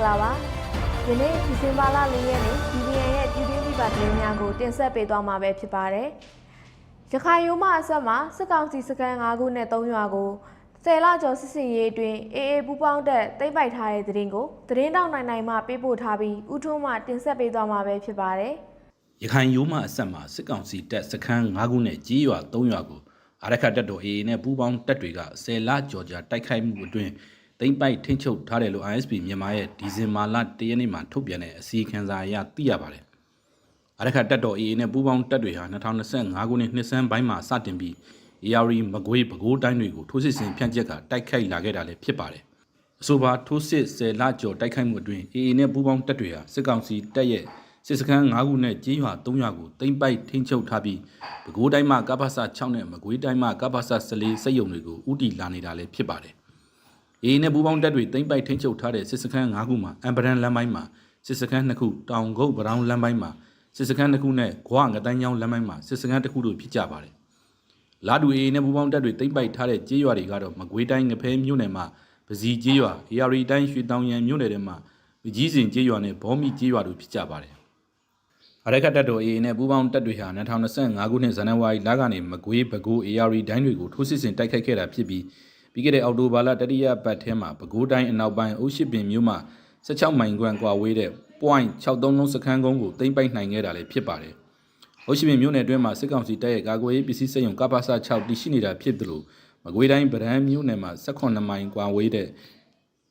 ္ဂလာပါဒီနေ့ဒီဇင်ဘာလ၄ရက်နေ့ BBN ရဲ့ပြည်တွင်းပြည်ပသတင်းများကိုတင်ဆက်ပေးသွားမှာပဲဖြစ်ပါတယ်ရခိုင်ရိုးမအဆက်မှာစစ်ကောင်စီစကန်၅ခုနဲ့၃ရွာကိုဆယ်လကျော်စစ်စင်ရေးအတွင်းအေးအေးပူပေါင်းတဲ့တိမ့်ပိုက်ထားတဲ့သတင်းကိုသတင်းတောက်နိုင်နိုင်မှပေးပို့ထားပြီးဥထုံးမှတင်ဆက်ပေးသွားမှာပဲဖြစ်ပါတယ်ရခိုင်ရိုးမအဆက်မှာစစ်ကောင်စီတပ်စခန်း၅ခုနဲ့ကြီးရွာ၃ရွာကိုအာရခတ်တပ်တော် AA နဲ့ပူးပေါင်းတပ်တွေကဆယ်လကြော်ကြာတိုက်ခိုက်မှုအတွင်း တိမ့်ပိုက်ထိန်းချုပ်ထားတယ်လို့ ISP မြန်မာရဲ့ဒီဇင်ဘာလ၁ရက်နေ့မှာထုတ်ပြန်တဲ့အစည်းအဝေးစာအရသိရပါတယ်။အာရခတ်တပ်တော် AA နဲ့ပူးပေါင်းတပ်တွေဟာ2025ခုနှစ်နှစ်ဆန်းပိုင်းမှာစတင်ပြီး ARI မကွေးပဲခူးတိုင်းတွေကိုထိုးစစ်ဆင်ဖြန့်ကျက်ကတိုက်ခိုက်လာခဲ့တာလည်းဖြစ်ပါတယ်။အဆိုပါထိုးစစ်ဆယ်လကျော်တိုက်ခိုက်မှုအတွင်း AA နဲ့ပူးပေါင်းတပ်တွေဟာစစ်ကောင်စီတပ်ရဲ့စစ်စခန်း၅ခုနဲ့ကြေးရွာ၃ရွာကိုတိမ့်ပိုက်ထိန်းချုပ်ထားပြီးပဲခူးတိုင်းမှာကပ္ပစ6နဲ့မကွေးတိုင်းမှာကပ္ပစ14စိတ်ယုံတွေကိုဥတီလာနေတာလည်းဖြစ်ပါတယ်။ AA နဲ့ပူးပေါင်းတပ်တွေတိမ့်ပိုက်ထိန်းချုပ်ထားတဲ့စစ်စခန်း၅ခုမှာအမ်ပဒန်လမ်းပိုင်းမှာစစ်စခန်း2ခုတောင်ကုတ်ဗရောင်းလမ်းပိုင်းမှာစစ်စခန်း2ခုနဲ့ဂွငတန်းချောင်းလမ်းပိုင်းမှာစစ်စခန်း1ခုတို့ဖြစ်ကြပါတယ်။လာဒူအေနဲ့ပူပေါင်းတပ်တွေတိမ့်ပိုက်ထားတဲ့ကြေးရွာတွေကတော့မကွေးတိုင်းငဖဲမြို့နယ်မှာပစီကြေးရွာအေရီတိုင်းရွှေတောင်ရံမြို့နယ်ထဲမှာမကြီးစင်ကြေးရွာနဲ့ဘောမီကြေးရွာတို့ဖြစ်ကြပါတယ်။အရကတ်တပ်တော်အေနဲ့ပူပေါင်းတပ်တွေဟာ2025ခုနှစ်ဇန်နဝါရီလကနေမကွေးပဲခူးအေရီတိုင်းတွေကိုထိုးစစ်ဆင်တိုက်ခိုက်ခဲ့တာဖြစ်ပြီး ပြီးခဲ့တဲ့အောက်တိုဘာလတတိယပတ်ထဲမှာပဲခူးတိုင်းအနောက်ပိုင်းအုပ်ရှိပင်မြို့မှာ16မိုင်ခွန့်ကွာဝေးတဲ့ point 63လုံးစခန်းကုန်းကိုတိမ့်ပိုက်နိုင်ခဲ့တာလည်းဖြစ်ပါတယ်။ဟုတ်ရှိပင်မြို့နယ်အတွင်းမှာစစ်ကောင်စီတပ်ရဲ့ကာကွယ်ရေးပစ္စည်းစက်ရုံကပ္ပစ6တည်ရှိနေတာဖြစ်သလိုမကွေးတိုင်းဗရန်မြို့နယ်မှာ18မိုင်ကွာဝေးတဲ့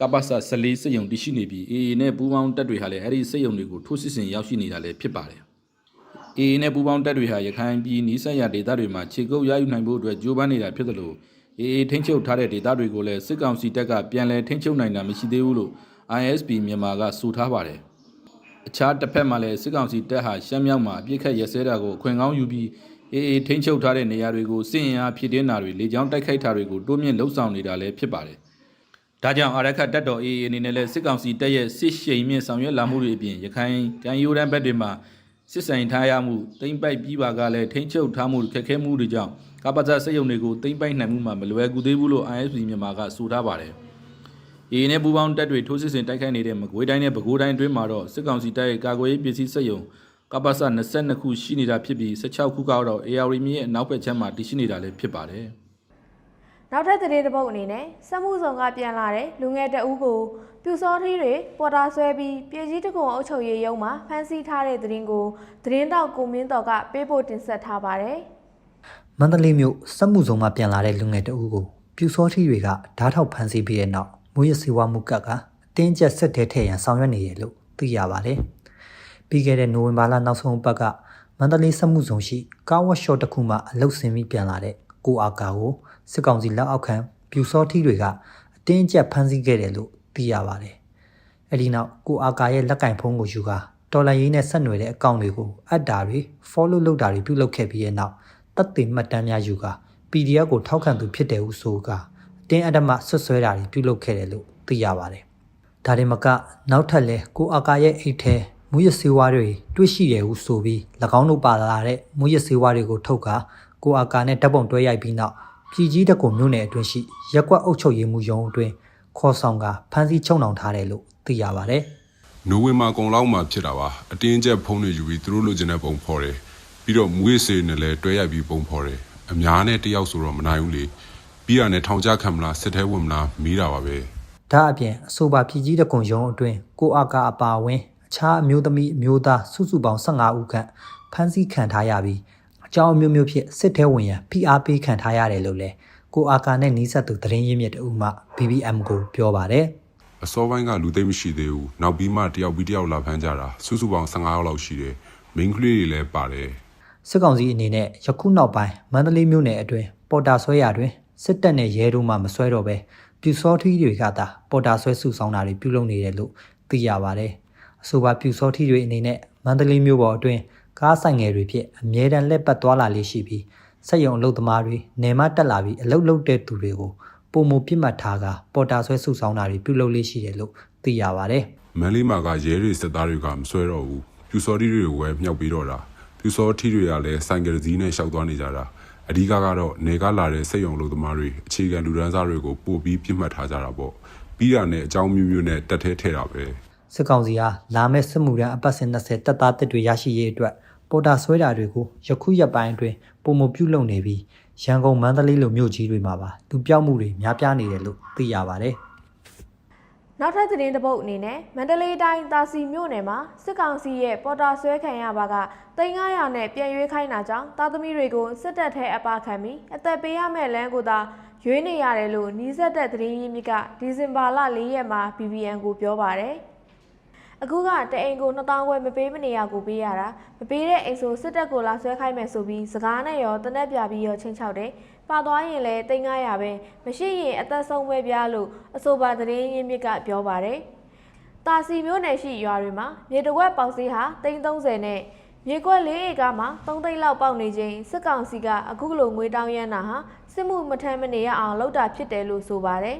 ကပ္ပစ14စက်ရုံတည်ရှိနေပြီး AA နဲ့ပူးပေါင်းတပ်တွေဟာလည်းအဲ့ဒီစက်ရုံတွေကိုထိုးစစ်ဆင်ရောက်ရှိနေတာလည်းဖြစ်ပါတယ်။ AA နဲ့ပူးပေါင်းတပ်တွေဟာရခိုင်ပြည်နီးစပ်ရာဒေသတွေမှာခြေကုပ်ရယူနိုင်ဖို့အတွက်ကြိုးပမ်းနေတာဖြစ်သလို AA ထိန်းချုပ်ထားတဲ့ဒေသတွေကိုလည်းစစ်ကောင်စီတပ်ကပြန်လည်ထိန်းချုပ်နိုင်တာမရှိသေးဘူးလို့ ISP မြန်မာကဆိုထားပါတယ်။အခြားတစ်ဖက်မှာလည်းစစ်ကောင်စီတပ်ဟာရှမ်းမြောက်မှာအပြစ်ခတ်ရစဲတာကိုအခွင့်ကောင်းယူပြီးအေးအေးထိန်းချုပ်ထားတဲ့နေရာတွေကိုစစ်ရင်အားဖြစ်တင်းတာတွေလေကြောင်းတိုက်ခိုက်တာတွေကိုတိုးမြင့်လှုပ်ဆောင်နေတာလည်းဖြစ်ပါတယ်။ဒါကြောင့်အာရခတ်တပ်တော်အေးအေးအနေနဲ့လည်းစစ်ကောင်စီတပ်ရဲ့စစ်ရှိန်မြင့်ဆောင်ရွက်လာမှုတွေအပြင်ရခိုင်တန်ရိုးတန်းဘက်တွေမှာ စစ်ဆိုင်ထားရမှုတိမ့်ပိုက်ပြီးပါကလည်းထိန်းချုပ်ထားမှုခက်ခဲမှုတွေကြောင့်ကပ္ပဇစစ်ရုံတွေကိုတိမ့်ပိုက်နိုင်မှုမှာမလွယ်ကူသေးဘူးလို့ ISP မြန်မာကဆိုထားပါတယ်။ AA နဲ့ပူးပေါင်းတပ်တွေထိုးစစ်ဆင်တိုက်ခိုက်နေတဲ့မကွေးတိုင်းနဲ့ပဲခူးတိုင်းအတွင်းမှာတော့စစ်ကောင်စီတပ်ရဲ့ကာကွယ်ရေးပစ္စည်းစက်ရုံကပ္ပစ22ခုရှိနေတာဖြစ်ပြီး16ခုကတော့ AR မြင့်ရဲ့အနောက်ဘက်ခြမ်းမှာတည်ရှိနေတာလည်းဖြစ်ပါတယ်။ နောက်ထပ်သတင်းတစ်ပုဒ်အနေနဲ့စက်မှုဆောင်ကပြန်လာတဲ့လူငယ်တအူးကိုပြူစောထီးတွေပေါ်တာဆွဲပြီးပြည်ကြီးတကုံအုပ်ချုပ်ရေးရုံးမှာဖမ်းဆီးထားတဲ့သတင်းကိုသတင်းတောက်ကိုမင်းတော်ကပေးပို့တင်ဆက်ထားပါတယ်။မန္တလေးမြို့စက်မှုဆောင်မှပြန်လာတဲ့လူငယ်တအူးကိုပြူစောထီတွေကဓာတ်ထောက်ဖမ်းဆီးပြီးတဲ့နောက်မွေးရစေဝါမှုကပ်ကအတင်းကျပ်စစ်တဲထည့်ရန်ဆောင်ရွက်နေရလို့သိရပါတယ်။ပြီးခဲ့တဲ့နိုဝင်ဘာလနောက်ဆုံးပတ်ကမန္တလေးစက်မှုဆောင်ရှိကားဝက်ရှော့တစ်ခုမှအလုတ်ဆင်းပြီးပြန်လာတဲ့ကိုအာကာကို စစ်ကောင်စီလက်အောက်ခံပြူစောထီတွေကအတင်းကျပ်ဖမ်းဆီးခဲ့တယ်လို့သိရပါတယ်။အဲဒီနောက်ကိုအာကာရဲ့လက်ကင်ဖုန်းကိုယူကာတော်လိုင်းရေးနဲ့ဆက်နွယ်တဲ့အကောင့်တွေကိုအပ်တာတွေ follow လုပ်တာတွေပြုလုပ်ခဲ့ပြီးတဲ့နောက်တပ်တင်မှတ်တမ်းများယူကာ PDF ကိုထောက်ခံသူဖြစ်တယ်ဟုဆိုကာအတင်းအဓမ္မဆွတ်ဆွဲတာတွေပြုလုပ်ခဲ့တယ်လို့သိရပါတယ်။ဒါတင်မကနောက်ထပ်လဲကိုအာကာရဲ့အိတ်ထဲမူရစေဝါတွေတွေ့ရှိတယ်ဟုဆိုပြီး၎င်းတို့ပါလာတဲ့မူရစေဝါတွေကိုထုတ်ကာကိုအာကာနဲ့တပ်ပုံတွဲရိုက်ပြီးနောက် ပြည်ကြီးတကုံမြို့နယ်အတွင်းရှိရက်ကွက်အုပ်ချုပ်ရေးမှုရုံးအတွင်းခေါ်ဆောင်ကဖမ်းဆီးချုပ်နှောင်ထားတယ်လို့သိရပါတယ်။နိုဝင်ဘာကုန်လောက်မှဖြစ်တာပါအတင်းကျပ်ဖုန်းတွေယူပြီးသူတို့လိုချင်တဲ့ပုံဖော်တယ်ပြီးတော့မူရေးစေနဲ့လည်းတွဲရိုက်ပြီးပုံဖော်တယ်အများနဲ့တယောက်ဆိုတော့မနိုင်ဘူးလေပြီးရနဲ့ထောင်ချခံမလားစစ်ထဲဝင်မလားမေးတာပါပဲဒါအပြင်အဆိုပါပြည်ကြီးတကုံရုံးအတွင်းကိုအာကာအပါအဝင်အခြားအမျိုးသမီးအမျိုးသားစုစုပေါင်း15ဦးခန့်ဖမ်းဆီးခံထားရပြီး အကြောင်းအမျိုးမျိုးဖြင့်စစ်ထဲဝင်ရန်ဖိအားပေးခံထားရတယ်လို့လည်းကိုအာကာနဲ့နီးစပ်သူသတင်းရင်းမြစ်တဦးမှ BBM ကိုပြောပါတယ်အစောပိုင်းကလူသိမ့်မရှိသေးဘူးနောက်ပြီးမှတယောက်ပြီးတယောက်လာဖမ်းကြတာစုစုပေါင်း15ယောက်လောက်ရှိတယ်မိန်းကလေးတွေလည်းပါတယ်စစ်ကောင်စီအနေနဲ့ယခုနောက်ပိုင်းမန္တလေးမြို့နယ်အတွင်းပေါ်တာဆွဲရာတွင်စစ်တပ်နဲ့ရဲတို့မှမဆွဲတော့ပဲပြူစောထီးတွေကသာပေါ်တာဆွဲစုဆောင်တာတွေပြုလုပ်နေတယ်လို့သိရပါတယ်။အဆိုပါပြူစောထီးတွေအနေနဲ့မန္တလေးမြို့ပေါ်အတွင်း ကားဆိုင်ငယ်တွေဖြင့်အမြဲတမ်းလက်ပတ်သွားလာလေးရှိပြီးစက်ရုံအလုပ်သမားတွေနေမတက်လာပြီးအလုပ်လုပ်တဲ့သူတွေကိုပုံမပြစ်မှတ်ထားကပေါ်တာဆွဲစုဆောင်တာတွေပြုလုပ်လေးရှိတယ်လို့သိရပါတယ်။မန်းလေးမှာကရဲတွေစစ်သားတွေကမဆွဲတော့ဘူးပြူစောတိတွေကိုပဲမြောက်ပြီးတော့တာပြူစောတိတွေကလည်းဆိုင်ကယ်စည်းနဲ့ရှောက်သွားနေကြတာအဓိကကတော့နေကလာတဲ့စက်ရုံလူသမားတွေအခြေခံလူဒန်းစားတွေကိုပို့ပြီးပြစ်မှတ်ထားကြတာပေါ့ပြီးတာနဲ့အကြောင်းမျိုးမျိုးနဲ့တက်ထဲထဲတာပဲစစ်ကောင်စီဟာလာမယ့်စစ်မှုရန်အပတ်စဉ်20တပ်သားတစ်တွေရရှိရေးအတွက် ပေါ်တာဆွဲတာတွေကိုယခုရက်ပိုင်းအတွင်းပုံမပြုတ်လုံနေပြီးရန်ကုန်မန္တလေးလိုမြို့ကြီးတွေမှာပါလူပြောက်မှုတွေများပြားနေတယ်လို့သိရပါတယ်။နောက်ထပ်သတင်းတစ်ပုဒ်အနေနဲ့မန္တလေးတိုင်းတာစီမြို့နယ်မှာစစ်ကောင်စီရဲ့ပေါ်တာဆွဲခံရပါက3900နဲ့ပြန်ရွေးခိုင်းတာကြောင့်တာသမီတွေကိုစစ်တပ်ထဲအပါခံပြီးအသက်ပေးရမယ့်လမ်းကိုသာရွေးနေရတယ်လို့နှီးဆက်တဲ့သတင်းရင်းမြစ်ကဒီဇင်ဘာလ၄ရက်မှာ BBN ကိုပြောပါတယ်။ အခုကတအိမ်ကို2000ခွဲမပေးမနေရကိုပေးရတာမပေးတဲ့အိမ်ဆိုစစ်တပ်ကိုလာဆွဲခိုင်းမယ်ဆိုပြီးစကားနဲ့ရောတနက်ပြပြီးရောချင်းချောက်တယ်ပါသွားရင်လည်းတိတ်900ပဲမရှိရင်အသက်ဆုံးပဲပြလို့အဆိုပါသတင်းရင်းမြစ်ကပြောပါတယ်တာစီမျိုးနယ်ရှိရွာတွေမှာမြေတဝက်ပေါက်စီးဟာ330နဲ့မြေကွက်၄ဧကမှာ3သိန်းလောက်ပေါက်နေခြင်းစစ်ကောင်စီကအခုလိုငွေတောင်းရမ်းတာဟာစစ်မှုမထမ်းမနေရအောင်လုပ်တာဖြစ်တယ်လို့ဆိုပါတယ်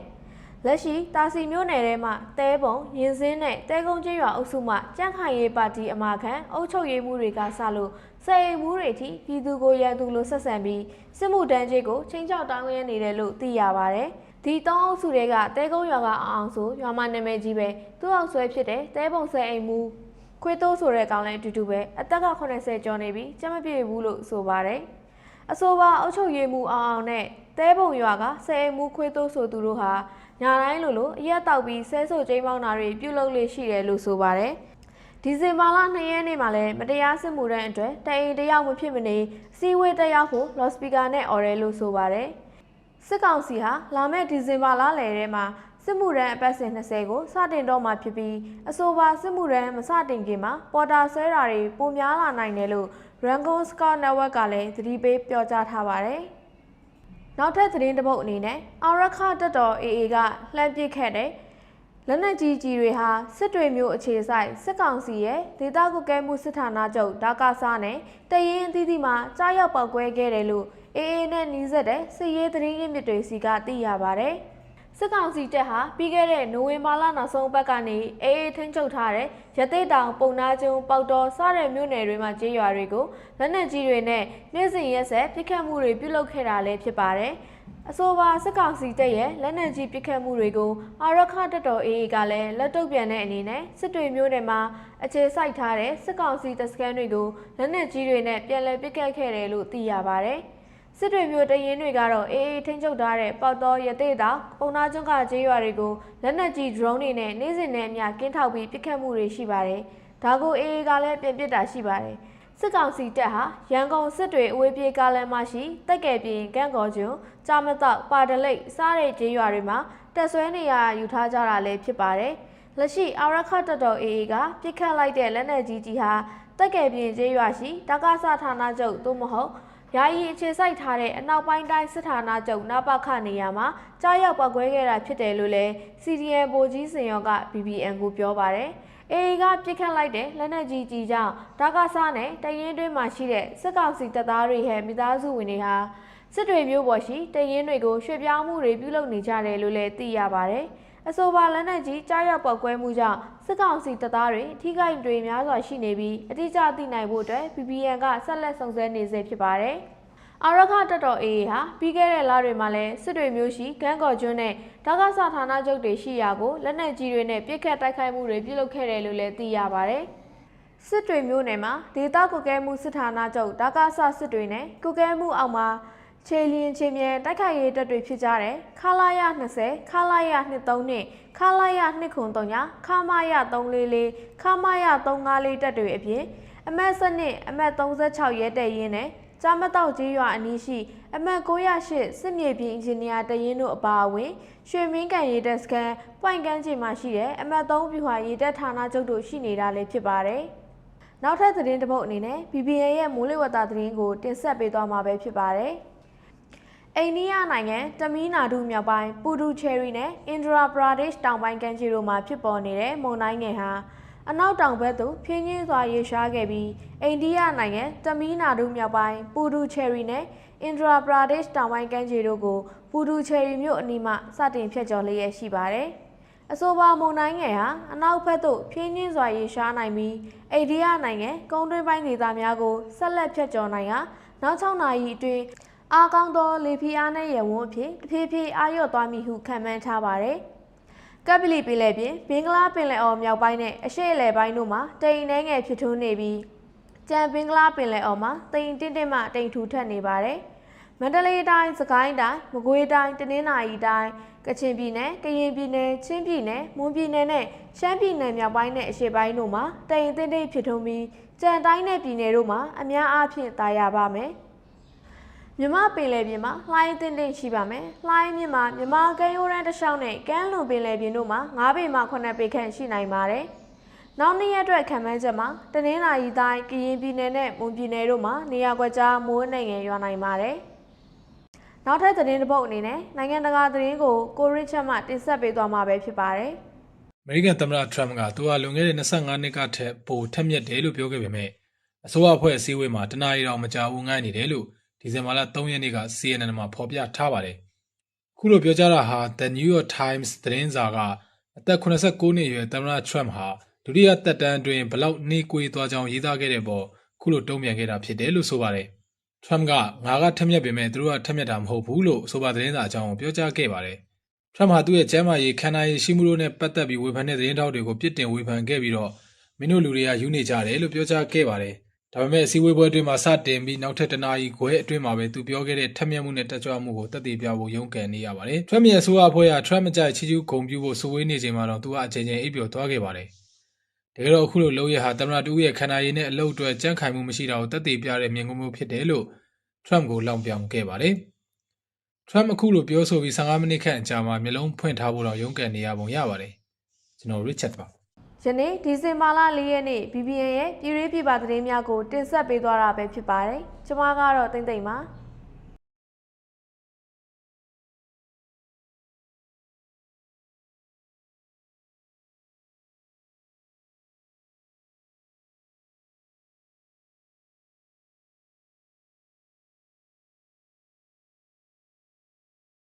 လက်ရှိတာစီမျိုးနယ်ထဲမှာတဲပုံရင်စင်းနဲ့တဲကုန်းကျွရွာအုပ်စုမှကြန့်ခိုင်ရေးပါတီအမာခံအုပ်ချုပ်ရေးမှုတွေကစလို့စေအိမ်မှုတွေထိပြည်သူကိုရန်သူလို့ဆက်ဆံပြီးစစ်မှုတန်းကြီးကိုချင်းချောက်တောင်းရနေတယ်လို့သိရပါတယ်။ဒီတောင်းအုပ်စုတွေကတဲကုန်းရွာကအောင်အောင်ဆိုရွာမနာမည်ကြီးပဲသူ့အောင်ဆွဲဖြစ်တဲ့တဲပုံစေအိမ်မှုခွေးတိုးဆိုတဲ့ကောင်လည်းအတူတူပဲအသက်က80ကျော်နေပြီကြက်မပြေဘူးလို့ဆိုပါတယ်။အဆိုပါအုပ်ချုပ်ရေးမှုအောင်အောင်နဲ့တဲပုံရွာကစေအိမ်မှုခွေးတိုးဆိုသူတို့ဟာ ညာတိုင်းလိုလိုအရက်တောက်ပြီးဆဲဆိုကျိမ်းပေါင်းတာတွေပြုလုပ်လေရှိတယ်လို့ဆိုပါတယ်။ဒီဇင်ဘာလ2ရက်နေ့မှာလည်းမတရားစစ်မှုတန်းအတွက်တအိမ်တယောက်မဖြစ်မနေစီဝေးတက်ရောက်ဖို့လော့စပီကာနဲ့អော်ရဲလို့ဆိုပါတယ်။စစ်ကောင်စီဟာလာမယ့်ဒီဇင်ဘာလလယ်ထဲမှာစစ်မှုရန်အပတ်စဉ်20ကိုစတင်တော့မှာဖြစ်ပြီးအဆိုပါစစ်မှုရန်မစတင်ခင်မှာပေါ်တာဆွဲတာတွေပိုများလာနိုင်တယ်လို့ Rangon Scout Network ကလည်းသတိပေးပြောကြားထားပါတယ်။ နောက်ထပ်သတင်းတစ်ပုဒ်အနေနဲ့အာရခတက်တော် AA ကလှမ်းပစ်ခဲ့တဲ့လက်နက်ကြီးကြီးတွေဟာစစ်တွေမျိုးအခြေဆိုင်စစ်ကောင်စီရဲ့ဒေသကွက်ကဲမှုစစ်ဌာနချုပ်ဒါကာဆာနဲ့တရင်အသီးသီးမှာကြားရောက်ပောက်ကွဲခဲ့တယ်လို့ AA နဲ့နှီးဆက်တဲ့စစ်ရေးသတင်းရင်းမြစ်တွေစီကသိရပါဗျ။ စစ်ကောင်စီတပ်ဟာပြီးခဲ့တဲ့နိုဝင်ဘာလနောက်ဆုံးပတ်ကနေအေးအေးထင်းချုပ်ထားတဲ့ရသေးတောင်ပုံနာကျွန်းပေါက်တော်စတဲ့မြို့နယ်တွေမှာကျေးရွာတွေကိုလက်နက်ကြီးတွေနဲ့နေ့စဉ်ရက်ဆက်ပစ်ခတ်မှုတွေပြုလုပ်ခဲ့တာလည်းဖြစ်ပါတယ်။အဆိုပါစစ်ကောင်စီတပ်ရဲ့လက်နက်ကြီးပစ်ခတ်မှုတွေကိုအာရခတပ်တော်အေးအေးကလည်းလက်တုပ်ပြန်တဲ့အနေနဲ့စစ်တွေမျိုးနယ်မှာအခြေစိုက်ထားတဲ့စစ်ကောင်စီတပ်စခန်းတွေကိုလက်နက်ကြီးတွေနဲ့ပြန်လည်ပစ်ခတ်ခဲ့တယ်လို့သိရပါတယ်။ စစ်တွေမျိုးတရင်တွေကတော့အေးအေးထိန်းချုပ်ထားတဲ့ပေါတော်ရသေးတာပုံနာကျွန်းကကျေးရွာတွေကိုလက်နက်ကြီး drone တွေနဲ့နေ့စဉ်နဲ့အမျှကင်းထောက်ပြီးပစ်ခတ်မှုတွေရှိပါတယ်။ဒါကိုအေးအေးကလည်းပြန်ပစ်တာရှိပါတယ်။စစ်ကောင်စီတပ်ဟာရန်ကုန်စစ်တွေအဝေးပြေးကားလမ်းမရှိတက်ကယ်ပြင်ကန့်ကော်ကျွန်းကြာမတော့ပါတလိတ်စားတဲ့ကျေးရွာတွေမှာတက်ဆွဲနေရယူထားကြတာလည်းဖြစ်ပါတယ်။လက်ရှိအာရခတ်တော်တော်အေးအေးကပြစ်ခတ်လိုက်တဲ့လက်နက်ကြီးကြီးဟာတက်ကယ်ပြင်ကျေးရွာရှိတက္ကသဌာနချုပ်သို့မဟုတ် ယာယီအခြေစိုက်ထားတဲ့အနောက်ပိုင်းတိုင်းစစ်ဌာနချုပ်နပခနေရာမှာကြားရောက်ပောက်ကွဲခဲ့တာဖြစ်တယ်လို့လည်း CDN ဗိုလ်ကြီးစင်ရောက BBN ကိုပြောပါတယ်။ AA ကပြစ်ခတ်လိုက်တဲ့လက်နက်ကြီးကြီးကြောင့်ဒါကစားနဲ့တရင်တွင်းမှာရှိတဲ့စစ်ကောင်စီတပ်သားတွေရဲ့မိသားစုဝင်တွေဟာစစ်တွေမျိုးပေါ်ရှိတရင်တွေကိုရွှေ့ပြောင်းမှုတွေပြုလုပ်နေကြတယ်လို့လည်းသိရပါတယ်။ အဆိုပါလက်နက်ကြီးကြားရောက်ပောက်ကွဲမှုကြောင့်စစ်ကောင်စီတပ်သားတွေထိခိုက်တွေများစွာရှိနေပြီးအတိအကျသိနိုင်ဖို့အတွက် BBN ကဆက်လက်စုံစမ်းနေစေဖြစ်ပါတယ်။အာရခတက်တော် AA ဟာပြီးခဲ့တဲ့လတွေမှာလည်းစစ်တွေမျိုးရှိကန်းကော်ကျွန်းနဲ့ဒေါကဆာဌာနချုပ်တွေရှိရာကိုလက်နက်ကြီးတွေနဲ့ပြစ်ခတ်တိုက်ခိုက်မှုတွေပြုလုပ်ခဲ့တယ်လို့လည်းသိရပါတယ်။စစ်တွေမျိုးနယ်မှာဒေသကွက်ကဲမှုစစ်ဌာနချုပ်ဒေါကဆာစစ်တွေနဲ့ကွက်ကဲမှုအောက်မှာ ခြေလျင်ခြေမြန်တိုက်ခိုက်ရေးတပ်တွေဖြစ်ကြတဲ့ခလာရ20ခလာရ23နဲ့ခလာရ203ခမာရ344ခမာရ354တပ်တွေအပြင်အမတ်စနစ်အမတ်36ရဲတဲ့ရင်းနဲ့ကြားမတော့ကြီးရွာအနီးရှိ အမတ်908စစ်မြေပြင်အင်ဂျင်နီယာတရင်တို့အပါအဝင်ရွှေမင်းကန်ရေတပ်စခန်းပွိုင်ကန်းချင်မှာရှိတဲ့အမတ်3ပြူဟာရေတပ်ဌာနချုပ်တို့ရှိနေတာလည်းဖြစ်ပါတယ်။နောက်ထပ်သတင်းတစ်ပုဒ်အနေနဲ့ BBN ရဲ့မိုးလေဝသသတင်းကိုတင်ဆက်ပေးသွားမှာပဲဖြစ်ပါတယ်။ အိန္ဒိယနိုင်ငံတမီးနာဒုမြောက်ပိုင်းပူဒူချယ်ရီနဲ့အင်ဒရာပရာဒေ့ရှ်တောင်ပိုင်းကမ်းခြေတို့မှာဖြစ်ပေါ်နေတဲ့မုန်တိုင်းငယ်ဟာအနောက်တောင်ဘက်သို့ဖြင်းချင်းစွာရေရှားခဲ့ပြီးအိန္ဒိယနိုင်ငံတမီးနာဒုမြောက်ပိုင်းပူဒူချယ်ရီနဲ့အင်ဒရာပရာဒေ့ရှ်တောင်ပိုင်းကမ်းခြေတို့ကိုပူဒူချယ်ရီမြို့အနီးမှစတင်ဖြတ်ကျော်လျက်ရှိပါတယ်။အဆိုပါမုန်တိုင်းငယ်ဟာအနောက်ဘက်သို့ဖြင်းချင်းစွာရေရှားနိုင်ပြီးအိန္ဒိယနိုင်ငံကုန်းတွင်းပိုင်းဒေသများကိုဆက်လက်ဖြတ်ကျော်နိုင်ရာနောက်6နာရီအတွင်း အားကောင်းသောလေဖိအားနည်းရဝန်းအဖြစ်တဖြည်းဖြည်းအာရုံသွားမည်ဟုခန့်မှန်းထားပါတယ်။ကပ်ပလီပင်လယ်ပြင်ဘင်္ဂလားပင်လယ်အော်မြောက်ပိုင်းနဲ့အရှေ့အလယ်ပိုင်းတို့မှာတိမ်နှဲငယ်ဖြစ်ထွန်းနေပြီးကြံဘင်္ဂလားပင်လယ်အော်မှာတိမ်တင်းတင်းမှတိမ်ထူထပ်နေပါတယ်။မန္တလေးတိုင်းစကိုင်းတိုင်းမကွေးတိုင်းတနင်္သာရီတိုင်းကချင်ပြည်နယ်ကရင်ပြည်နယ်ချင်းပြည်နယ်မွန်ပြည်နယ်နဲ့ရှမ်းပြည်နယ်မြောက်ပိုင်းနဲ့အရှေ့ပိုင်းတို့မှာတိမ်တင်းတင်းဖြစ်ထွန်းပြီးကြံတိုင်းနဲ့ပြည်နယ်တို့မှာအများအားဖြင့်တာယာပါမယ်။ မြမပင်လယ်ပြင်မှာလှိုင်းတင်းတင်းရှိပါမယ်။လှိုင်းမြင့်မှာမြမကမ်းရိုးတန်းတစ်လျှောက်နဲ့ကမ်းလွန်ပင်လယ်ပြင်တို့မှာ9ပေမှ9ပေခန့်ရှိနိုင်ပါတယ်။နောက်နေ့ရက်အတွက်ခံမှန်းချက်မှာတနင်္လာရီတိုင်းကရင်ပြည်နယ်နဲ့မွန်ပြည်နယ်တို့မှာနေရာကွက်ကြားမိုးနိုင်ငံရွာနိုင်ပါတယ်။နောက်ထပ်သတင်းတစ်ပုဒ်အနေနဲ့နိုင်ငံတကာသတင်းကိုကိုရစ်ချက်မှတင်ဆက်ပေးသွားမှာပဲဖြစ်ပါတယ်။အမေရိကန်သမ္မတထရမ့်ကသူဟာလွန်ခဲ့တဲ့25နှစ်ကထက်ပိုထက်မြက်တယ်လို့ပြောခဲ့ပေမဲ့အစိုးရအဖွဲ့အစည်းအဝေးမှာတနားရီတောင်မကြာဘူးငှားနေတယ်လို့ ဒီဇင်ဘာလ3ရက်နေ့က CNN မှာဖော်ပြထားပါတယ်။ခုလိုပြောကြားတာဟာ The New York Times သတင်းစာကအသက်89နှစ်အရွယ်သမ္မတထရမ့်ဟာဒုတိယသက်တမ်းအတွင်းဘလောက်နှေးကွေးသွားကြောင်းရေးသားခဲ့တဲ့ပေါ်ခုလိုတုံ့ပြန်ခဲ့တာဖြစ်တယ်လို့ဆိုပါတယ်။ထရမ့်ကငါကထက်မြက်ပေမဲ့သူတို့ကထက်မြက်တာမဟုတ်ဘူးလို့ဆိုပါသတင်းစာအကြောင်းကိုပြောကြားခဲ့ပါတယ်။ထရမ့်ဟာသူ့ရဲ့ကျမ်းမာရေးခန္ဓာရည်ရှိမှုတို့နဲ့ပတ်သက်ပြီးဝေဖန်တဲ့သတင်းထောက်တွေကိုပြစ်တင်ဝေဖန်ခဲ့ပြီးတော့မင်းတို့လူတွေကယူနေကြတယ်လို့ပြောကြားခဲ့ပါတယ်။ ဒါပေမဲ့အစည်းအဝေးပွဲအတွင်းမှာစတင်ပြီးနောက်ထပ်တနာရီခွဲအတွင်းမှာပဲသူပြောခဲ့တဲ့ထက်မြက်မှုနဲ့တက်ကြွမှုကိုတက်တည်ပြဖို့ရုန်းကန်နေရပါတယ်။ထရမ့်ရဲ့အဆိုအဖွဲဟာထရမ့်အကြိုက်ချီးကျူးဂုဏ်ပြုဖို့စဝေးနေချိန်မှာတော့သူကအချိန်ချင်းအိပ်ပျော်သွားခဲ့ပါတယ်။တကယ်တော့အခုလိုလုပ်ရဟာသမ္မတတူရဲ့ခန္ဓာရည်နဲ့အလုပ်အတွက်ကြန့်ခိုင်မှုမရှိတာကိုတက်တည်ပြတဲ့မြင်ကွင်းမျိုးဖြစ်တယ်လို့ထရမ့်ကိုလောင်ပြောင်ခဲ့ပါတယ်။ထရမ့်အခုလိုပြောဆိုပြီး15မိနစ်ခန့်အကြာမှာမျိုးလုံးဖွင့်ထားဖို့တော့ရုန်းကန်နေရပုံရပါတယ်ကျွန်တော် Richard ပါ ယနေ့ဒီဇင်ဘာလ၄ရက်နေ့ BBN ရဲ့ပြည်ရေးပြပသတင်းများကိုတင်ဆက်ပေးသွားတာပဲဖြစ်ပါတယ်။ကျွန်မကတော့တိမ့်တိမ့်ပါ။